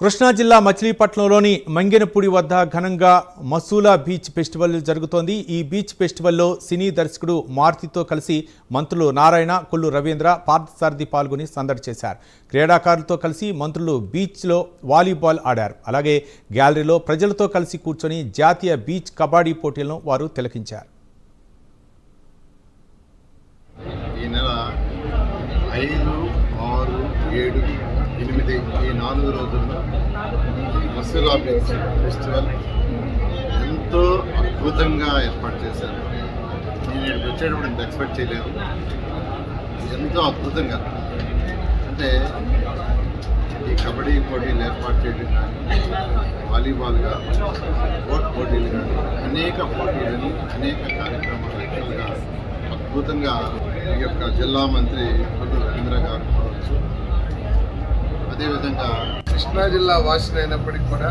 కృష్ణా జిల్లా మచిలీపట్నంలోని మంగెనపూడి వద్ద ఘనంగా మసూలా బీచ్ ఫెస్టివల్ జరుగుతోంది. ఈ బీచ్ ఫెస్టివల్లో సినీ దర్శకుడు మారుతితో కలిసి మంత్రులు నారాయణ కొల్లు రవీంద్ర పార్థసారథి పాల్గొని సందడి చేశారు. క్రీడాకారులతో కలిసి మంత్రులు బీచ్లో వాలీబాల్ ఆడారు. అలాగే గ్యాలరీలో ప్రజలతో కలిసి కూర్చొని జాతీయ బీచ్ కబడ్డీ పోటీలను వారు తిలకించారు. ఈ నెల ఐదు ఆరు ఏడు ఎనిమిది ఈ నాలుగు రోజుల్లో మసూలా బీచ్ ఫెస్టివల్ ఎంతో అద్భుతంగా ఏర్పాటు చేశారు. నేను ఇక్కడికి వచ్చేటప్పుడు ఇంత ఎక్స్పెక్ట్ చేయలేదు. ఎంతో అద్భుతంగా. అంటే ఈ కబడ్డీ పోటీలు ఏర్పాటు చేయడం కానీ వాలీబాల్ కానీ బోట్ పోటీలు కానీ అనేక పోటీలని అనేక కార్యక్రమాలు అద్భుతంగా ఈ యొక్క జిల్లా మంత్రి విధంగా కృష్ణా జిల్లా వాసినైనప్పటికీ కూడా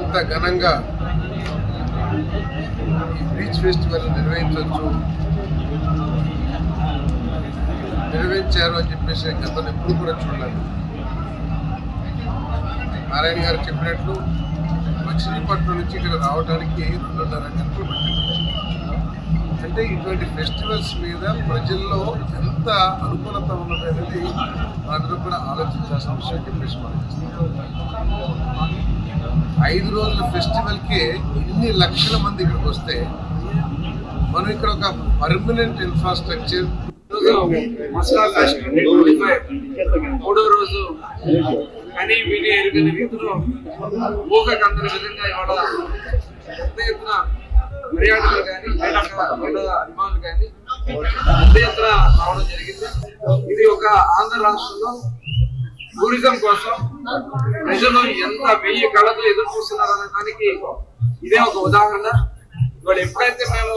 ఇంత ఘనంగా ఈ బీచ్ ఫెస్టివల్ నిర్వహించవచ్చు నిర్వహించారు అని చెప్పేసి గతంలో ఎప్పుడు కూడా చూడలేదు. నారాయణ గారు చెప్పినట్లు మచిలీపట్నం నుంచి ఇక్కడ రావడానికి రెండున్నర గంటలు పట్టింది. అంటే ఇటువంటి ఫెస్టివల్స్ మీద ప్రజల్లో ఎంత అనుకూలత ఉన్నది అనేది అందరూ కూడా ఆలోచించాల్సిన విషయం చెప్పేసి ఐదు రోజుల ఫెస్టివల్కి ఇన్ని లక్షల మంది ఇక్కడికి వస్తే మనం ఇక్కడ ఒక పర్మనెంట్ ఇన్ఫ్రాస్ట్రక్చర్ మూడో రోజు కానీ వీటి ఎరుగని రీతిలో ఊహకు అందరి విధంగా ఇవాళ పెద్ద ఎత్తున మర్యాదలు కానీ క్రీడాకారులు అభిమానులు కానీ పెద్ద ఎత్తున రావడం జరిగింది. ఒక ఆంధ్ర రాష్ట్రంలో టూరిజం కోసం ప్రజలు ఎంత వెయ్యి కళతో ఎదురు చూస్తున్నారు అనే దానికి ఇదే ఒక ఉదాహరణ. ఇవాళ ఎప్పుడైతే మేము